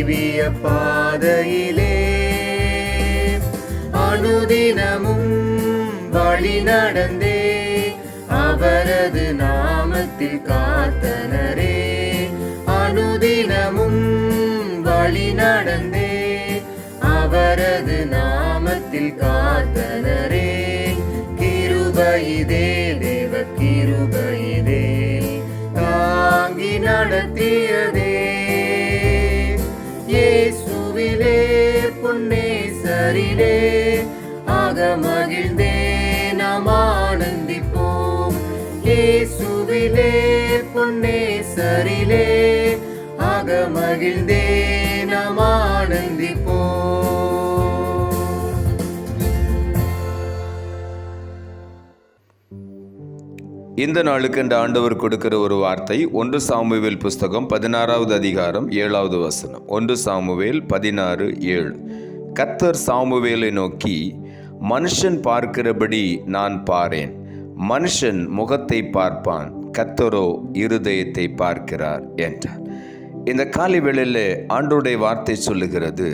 ஜீவிய பாதையிலே அனுதினமும் வழி நடந்தே அவரது நாமத்தில் காத்தனரே அனுதினமும் வழி நடந்தே அவரது நாமத்தில் காத்தனரே கிருபையிதே தேவ கிருபையிதே தாங்கி நடத்திய நேசரிலே ஆக மகிழ்ந்தே நாம் ஆனந்திப்போம். இயேசுவிலே பொன்னேசரிலே ஆக மகிழ்ந்தே நாம் ஆனந்திப்போம். இந்த நாளுக்கு இந்த ஆண்டவர் கொடுக்கிற ஒரு வார்த்தை ஒன்று சாமுவேல் புஸ்தகம் பதினாறாவது அதிகாரம் ஏழாவது வசனம். ஒன்று சாமுவேல் பதினாறு ஏழு. கத்தர் சாமுவேலை நோக்கி மனுஷன் பார்க்கிறபடி நான் பாரேன். மனுஷன் முகத்தை பார்ப்பான். கத்தரோ இருதயத்தை பார்க்கிறார் என்றார். இந்த காலை வேளையில் ஆண்டோடைய வார்த்தை சொல்லுகிறது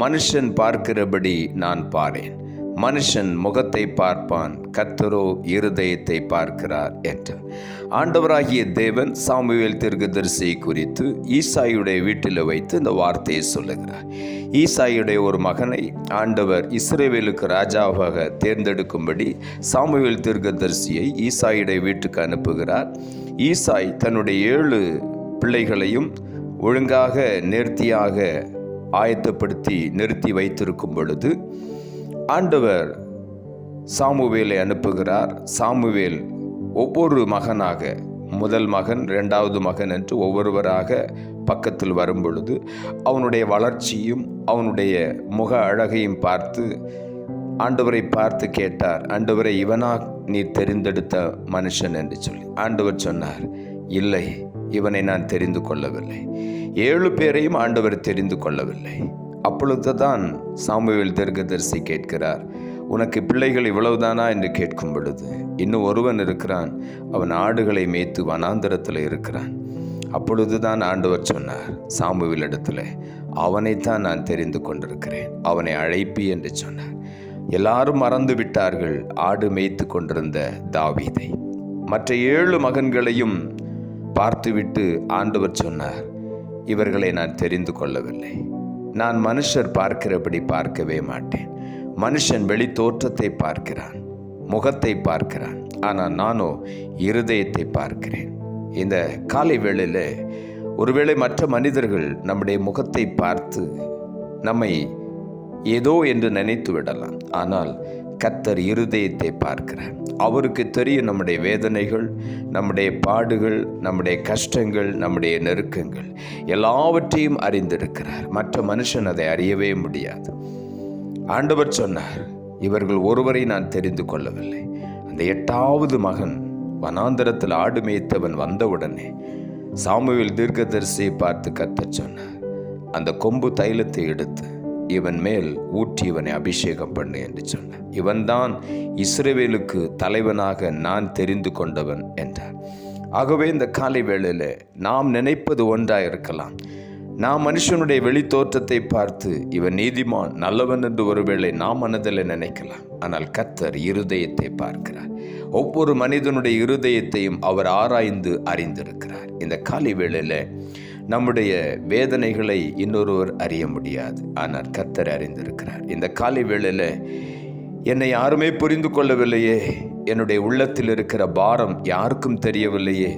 மனுஷன் பார்க்கிறபடி நான் பாரேன். மனுஷன் முகத்தை பார்ப்பான் கத்தரோ இருதயத்தை பார்க்கிறார் என்றார் ஆண்டவராகிய தேவன் சாமுவேல் தீர்க்கதரிசியை குறித்து ஈசாயுடைய வீட்டில் வைத்து இந்த வார்த்தையை சொல்லுகிறார். ஈசாயுடைய ஒரு மகனை ஆண்டவர் இஸ்ரேவேலுக்கு ராஜாவாக தேர்ந்தெடுக்கும்படி சாமுவேல் தீர்க்கதரிசியை ஈசாயுடைய வீட்டுக்கு அனுப்புகிறார். ஈசாய் தன்னுடைய ஏழு பிள்ளைகளையும் ஒழுங்காக நேர்த்தியாக ஆயத்தப்படுத்தி நிறுத்தி வைத்திருக்கும் பொழுது ஆண்டவர் சாமுவேலை அனுப்புகிறார். சாமுவேல் ஒவ்வொரு மகனாக முதல் மகன் ரெண்டாவது மகன் என்று ஒவ்வொருவராக பக்கத்தில் வரும்பொழுது அவனுடைய வளர்ச்சியும் அவனுடைய முக அழகையும் பார்த்து ஆண்டவரை பார்த்து கேட்டார். ஆண்டவரை இவனா நீ தெரிந்தெடுத்த மனுஷன் என்று சொல்லி. ஆண்டவர் சொன்னார் இல்லை இவனை நான் தெரிந்து கொள்ளவில்லை. ஏழு பேரையும் ஆண்டவர் தெரிந்து கொள்ளவில்லை. அப்பொழுதுதான் சாமுவேல் தீர்க்கதரிசி கேட்கிறார் உனக்கு பிள்ளைகள் இவ்வளவுதானா? என்று கேட்கும் பொழுது இன்னும் ஒருவன் இருக்கிறான். அவன் ஆடுகளை மேய்த்து வனாந்தரத்தில் இருக்கிறான். அப்பொழுதுதான் ஆண்டவர் சொன்னார் சாம்புவில் இடத்துல அவனைத்தான் நான் தெரிந்து கொண்டிருக்கிறேன். அவனை அழைப்பி என்று சொன்னார். எல்லாரும் மறந்து விட்டார்கள் ஆடு மேய்த்து கொண்டிருந்த தாவீதை. மற்ற ஏழு மகன்களையும் பார்த்துவிட்டு ஆண்டவர் சொன்னார் இவர்களை நான் தெரிந்து கொள்ளவில்லை. நான் மனுஷர் பார்க்கிறபடி பார்க்கவே மாட்டேன். மனுஷன் வெளி தோற்றத்தை பார்க்கிறான் முகத்தை பார்க்கிறான். ஆனால் நானோ இருதயத்தை பார்க்கிறேன். இந்த காலை வேளையில் ஒருவேளை மற்ற மனிதர்கள் நம்முடைய முகத்தை பார்த்து நம்மை ஏதோ என்று நினைத்து விடலாம். ஆனால் கத்தர் இருதயத்தை பார்க்கிறார். அவருக்கு தெரியும் நம்முடைய வேதனைகள் நம்முடைய பாடுகள் நம்முடைய கஷ்டங்கள் நம்முடைய நெருக்கங்கள். எல்லாவற்றையும் அறிந்திருக்கிறார். மற்ற மனுஷன் அதை அறியவே முடியாது. ஆண்டவர் சொன்னார் இவர்கள் ஒருவரை நான் தெரிந்து கொள்ளவில்லை. அந்த எட்டாவது மகன் வனாந்தரத்தில் ஆடு மேய்த்தவன் வந்தவுடனே சாமுவேல் தீர்க்கதரிசியை பார்த்து கத்தச் சொன்னார். அந்த கொம்பு தைலத்தை எடுத்து இவன் மேல் ஊற்றி இவனை அபிஷேகம் பண்ணு என்று சொன்னார் இவன்தான் இஸ்ரேவேலுக்கு தலைவனாக நான் தெரிந்து கொண்டவன் என்றார். ஆகவே இந்த காலை வேளையில் நாம் நினைப்பது ஒன்றாக இருக்கலாம். நாம் மனுஷனுடைய வெளித்தோற்றத்தை பார்த்து இவன் நீதிமான் நல்லவன் என்று ஒருவேளை நாம் மனதில் நினைக்கலாம். ஆனால் கத்தர் இருதயத்தை பார்க்கிறார். ஒவ்வொரு மனிதனுடைய இருதயத்தையும் அவர் ஆராய்ந்து அறிந்திருக்கிறார். இந்த காலை வேளையில் நம்முடைய வேதனைகளை இன்னொருவர் அறிய முடியாது. ஆனால் கத்தர் அறிந்திருக்கிறார். இந்த காலை வேளையில் என்னை யாருமே புரிந்து கொள்ளவில்லையே. என்னுடைய உள்ளத்தில் இருக்கிற பாரம் யாருக்கும் தெரியவில்லையே.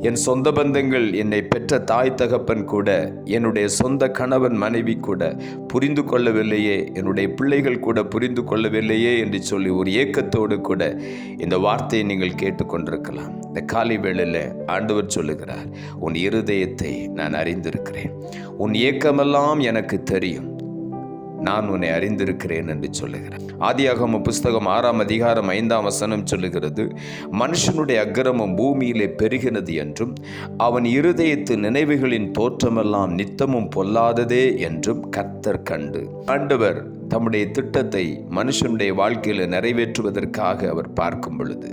என் சொந்த பந்தங்கள் என்னை பெற்ற தாய் தகப்பன் கூட என்னுடைய சொந்த கணவன் மனைவி கூட புரிந்து கொள்ளவில்லையே. என்னுடைய பிள்ளைகள் கூட புரிந்து கொள்ளவில்லையே என்று சொல்லி ஒரு ஏக்கத்தோடு கூட இந்த வார்த்தையை நீங்கள் கேட்டுக்கொண்டிருக்கலாம். இந்த காலை வேளையில் ஆண்டவர் சொல்லுகிறார் உன் இருதயத்தை நான் அறிந்திருக்கிறேன். உன் ஏக்கமெல்லாம் எனக்கு தெரியும். நான் உன்னை அறிந்திருக்கிறேன் என்று சொல்லுகிறேன் ஆதியாகம புஸ்தகம் ஆறாம் அதிகாரம் ஐந்தாம் வசனம் சொல்லுகிறது மனுஷனுடைய அக்கிரமம் பூமியிலே பெருகினது என்றும் அவன் இருதயத்து நினைவுகளின் தோற்றமெல்லாம் நித்தமும் பொல்லாததே என்றும் கர்த்தர் கண்டு. ஆண்டவர் தம்முடைய திட்டத்தை மனுஷனுடைய வாழ்க்கையில் நிறைவேற்றுவதற்காக அவர் பார்க்கும் பொழுது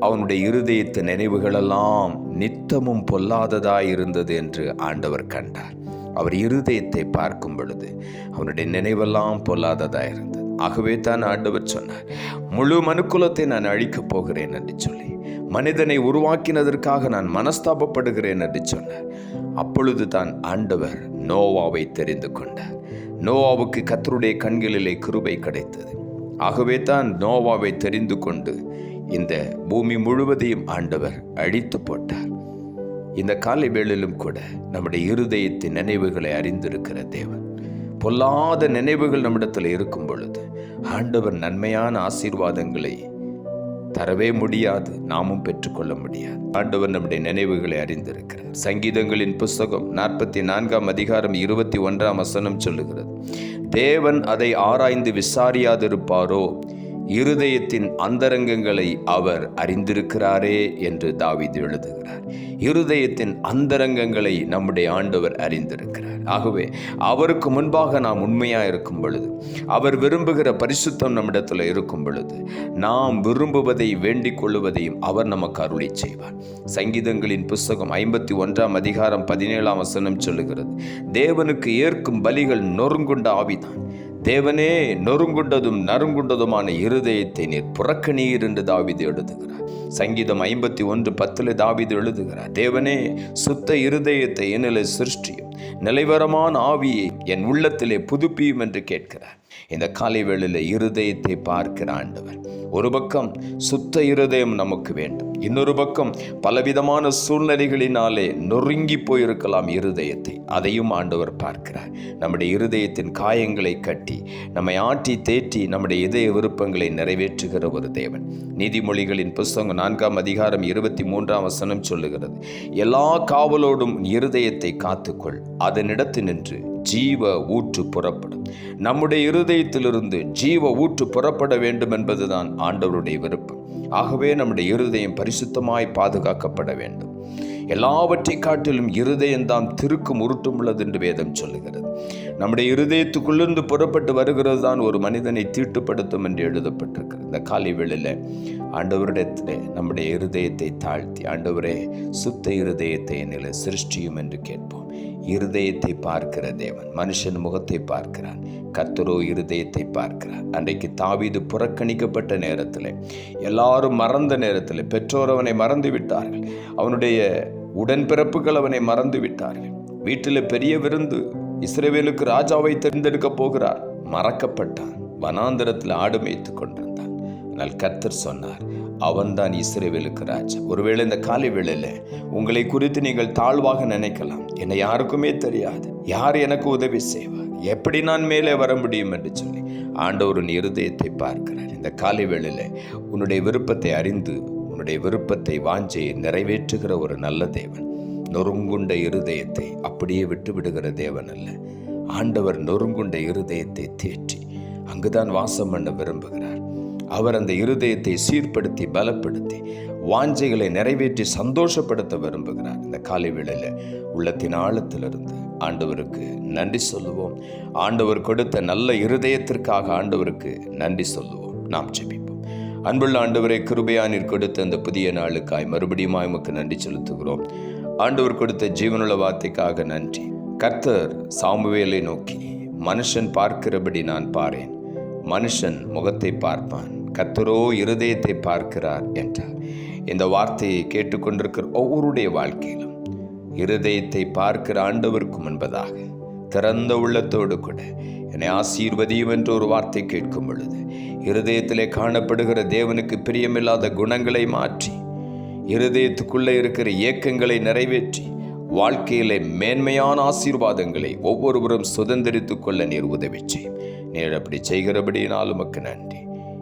அவனுடைய இருதயத்து நினைவுகளெல்லாம் நித்தமும் பொல்லாததாய் இருந்தது என்று ஆண்டவர் கண்டார். அவர் இருதயத்தை பார்க்கும் பொழுது அவனுடைய நினைவெல்லாம் பொல்லாததாக இருந்தது. ஆகவே தான் ஆண்டவர் சொன்னார் முழு மனுக்குலத்தை நான் அழிக்கப் போகிறேன் என்று சொல்லி மனிதனை உருவாக்கினதற்காக நான் மனஸ்தாபப்படுகிறேன் என்று சொன்னார். அப்பொழுது தான் ஆண்டவர் நோவாவை தெரிந்து கொண்டார். நோவாவுக்கு கத்தருடைய கண்களிலே கிருபை கிடைத்தது. ஆகவே தான் நோவாவை தெரிந்து கொண்டு இந்த பூமி முழுவதையும் ஆண்டவர் அழித்து போட்டார். இந்த காலை வேளிலும் கூட நம்முடைய இருதயத்தின் நினைவுகளை அறிந்திருக்கிற தேவன். பொல்லாத நினைவுகள் நம்மிடத்தில் இருக்கும் பொழுது ஆண்டவர் நன்மையான ஆசீர்வாதங்களை தரவே முடியாது நாமும் பெற்றுக்கொள்ள முடியாது. ஆண்டவர் நம்முடைய நினைவுகளை அறிந்திருக்கிறார். சங்கீதங்களின் புஸ்தகம் நாற்பத்தி நான்காம் அதிகாரம் இருபத்தி ஒன்றாம் வசனம் சொல்லுகிறது தேவன் அதை ஆராய்ந்து விசாரியாதிருப்பாரோ? இருதயத்தின் அந்தரங்கங்களை அவர் அறிந்திருக்கிறாரே என்று தாவீது எழுதுகிறார். இருதயத்தின் அந்தரங்கங்களை நம்முடைய ஆண்டவர் அறிந்திருக்கிறார். ஆகவே அவருக்கு முன்பாக நாம் உண்மையாக இருக்கும் பொழுது அவர் விரும்புகிற பரிசுத்தம் நம்மிடத்தில் இருக்கும் பொழுது நாம் விரும்புவதை வேண்டிக் கொள்ளுவதையும் அவர் நமக்கு அருளி செய்வார். சங்கீதங்களின் புஸ்தகம் ஐம்பத்தி ஒன்றாம் அதிகாரம் பதினேழாம் வசனம் சொல்லுகிறது தேவனுக்கு ஏற்கும் பலிகள் நொறுங்குண்ட ஆவிதான். தேவனே நொறுங்குண்டதும் நறுங்குண்டதுமான இருதயத்தை நீர் புறக்கணீர் என்று தாவிது எழுதுகிறார். சங்கீதம் ஐம்பத்தி ஒன்று பத்தில் தாவிது எழுதுகிறார். தேவனே சுத்த இருதயத்தை என்னிலே சிருஷ்டியும் நிலைவரமான ஆவியை என் உள்ளத்திலே புதுப்பியும் என்று கேட்கிறார். இந்த காலை வேளையில் இருதயத்தை பார்க்கிற ஆண்டவர் ஒரு பக்கம் சுத்த இருதயம் நமக்கு வேண்டும். இன்னொரு பக்கம் பலவிதமான சூழ்நிலைகளினாலே நொறுங்கி போயிருக்கலாம் இருதயத்தை. அதையும் ஆண்டவர் பார்க்கிறார். நம்முடைய இருதயத்தின் காயங்களை கட்டி நம்மை ஆட்டி தேற்றி நம்முடைய இதய விருப்பங்களை நிறைவேற்றுகிற ஒரு தேவன். நீதிமொழிகளின் புஸ்தகம் நான்காம் அதிகாரம் இருபத்தி மூன்றாம் வசனம் சொல்லுகிறது எல்லா காவலோடும் இருதயத்தை காத்துக்கொள் அதனிடத்து நின்று ஜீவ ஊற்று புறப்படும். நம்முடைய இருதயத்திலிருந்து ஜீவ ஊற்று புறப்பட வேண்டும் என்பதுதான் ஆண்டவருடைய விருப்பம். ஆகவே நம்முடைய இருதயம் பரிசுத்தமாய் பாதுகாக்கப்பட வேண்டும். எல்லாவற்றை காட்டிலும் இருதயம்தான் திருக்கும் உருட்டும் உள்ளது என்று வேதம் சொல்லுகிறது. நம்முடைய இருதயத்துக்குள்ளிருந்து புறப்பட்டு வருகிறது தான் ஒரு மனிதனை தீட்டுப்படுத்தும் என்று எழுதப்பட்டிருக்கிறது. இந்த காலை வேளையில் ஆண்டவரிடத்தில் நம்முடைய இருதயத்தை தாழ்த்தி ஆண்டவரே சுத்த இருதயத்தை என்னில் சிருஷ்டியும் என்று கேட்போம். இருதயத்தை பார்க்கிற தேவன் மனுஷன் முகத்தை பார்க்கிறான் கத்தரோ இருதயத்தை பார்க்கிறார். அன்றைக்கு தாவீது புறக்கணிக்கப்பட்ட நேரத்தில் எல்லாரும் மறந்த நேரத்தில் பெற்றோர் அவனை மறந்து விட்டார்கள். அவனுடைய உடன்பிறப்புகள் அவனை மறந்து விட்டார்கள். வீட்டில் பெரிய விருந்து இஸ்ரேவேலுக்கு ராஜாவை தேர்ந்தெடுக்க போகிறார். மறக்கப்பட்டான். வனாந்திரத்தில் ஆடு மேய்த்து கொண்டிருந்தான். ஆனால் கத்தர் சொன்னார் அவன்தான் இஸ்ரேவேலுக்கு ராஜா. ஒருவேளை இந்த காலை வேளையில் உங்களை குறித்து நீங்கள் தாழ்வாக நினைக்கலாம். என்னை யாருக்குமே தெரியாது. யார் எனக்கு உதவி செய்வார்? எப்படி நான் மேலே வர முடியும் என்று சொல்லி ஆண்டவரின் இருதயத்தை பார்க்கிறார். இந்த காலை வேளையில் உன்னுடைய விருப்பத்தை அறிந்து உன்னுடைய விருப்பத்தை வாஞ்சையை நிறைவேற்றுகிற ஒரு நல்ல தேவன். நொறுங்குண்ட இருதயத்தை அப்படியே விட்டு விடுகிற தேவன் அல்ல. ஆண்டவர் நொறுங்குண்ட இருதயத்தை தேற்றி அங்குதான் வாசம் பண்ண விரும்புகிறார். அவர் அந்த இருதயத்தை சீர்படுத்தி பலப்படுத்தி வாஞ்சைகளை நிறைவேற்றி சந்தோஷப்படுத்த விரும்புகிறார். இந்த காலை வேளையில் உள்ளத்தின் ஆழத்திலிருந்து ஆண்டவருக்கு நன்றி சொல்லுவோம். ஆண்டவர் கொடுத்த நல்ல இருதயத்திற்காக ஆண்டவருக்கு நன்றி சொல்லுவோம். நாம் ஜெபிப்போம். அன்புள்ள ஆண்டவரை கிருபையானிற் கொடுத்த அந்த புதிய நாளுக்காய் மறுபடியும் உமக்கு நன்றி செலுத்துகிறோம். ஆண்டவர் கொடுத்த ஜீவனுள்ள வார்த்தைக்காக நன்றி. கர்த்தர் சாமுவேலை நோக்கி மனுஷன் பார்க்கிறபடி நான் பாரேன். மனுஷன் முகத்தை பார்ப்பான். கத்தரோ இருதயத்தை பார்க்கிறார் என்றார். இந்த வார்த்தையை கேட்டுக்கொண்டிருக்கிற ஒவ்வொருடைய வாழ்க்கையிலும் இருதயத்தை பார்க்கிற ஆண்டவருக்கும் முன்பதாக திறந்த உள்ளத்தோடு கூட என்னை ஆசீர்வதியும் என்று ஒரு வார்த்தை கேட்கும் பொழுது இருதயத்திலே காணப்படுகிற தேவனுக்கு பிரியமில்லாத குணங்களை மாற்றி இருதயத்துக்குள்ளே இருக்கிற ஏக்கங்களை நிறைவேற்றி வாழ்க்கையிலே மேன்மையான ஆசீர்வாதங்களை ஒவ்வொருவரும் சுதந்திரித்துக் கொள்ள நீர் உதவி செய்யும் நீர் அப்படி செய்கிறபடியினால் உமக்கு நன்றி.